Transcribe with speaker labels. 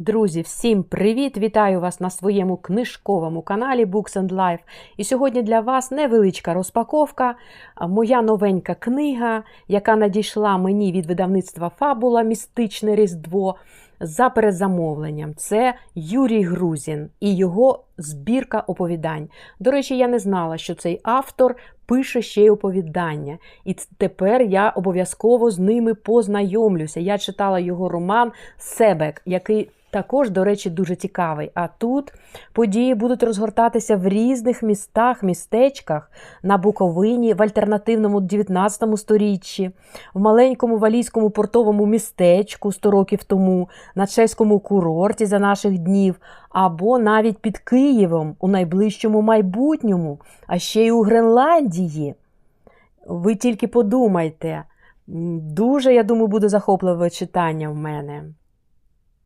Speaker 1: Друзі, всім привіт! Вітаю вас на своєму книжковому каналі Books and Life. І сьогодні для вас невеличка розпаковка. Моя новенька книга, яка надійшла мені від видавництва Фабула Містичне Різдво за передзамовленням. Це Юрій Грузін і його збірка оповідань. До речі, я не знала, що цей автор пише ще й оповідання. І тепер я обов'язково з ними познайомлюся. Я читала його роман Себек, який також, до речі, дуже цікавий. А тут події будуть розгортатися в різних містах, містечках на Буковині, в альтернативному 19 сторіччі, в маленькому валійському портовому містечку 100 років тому, на чеському курорті за наших днів, або навіть під Києвом у найближчому майбутньому, а ще й у Гренландії. Ви тільки подумайте. Дуже, я думаю, буде захопливе читання в мене.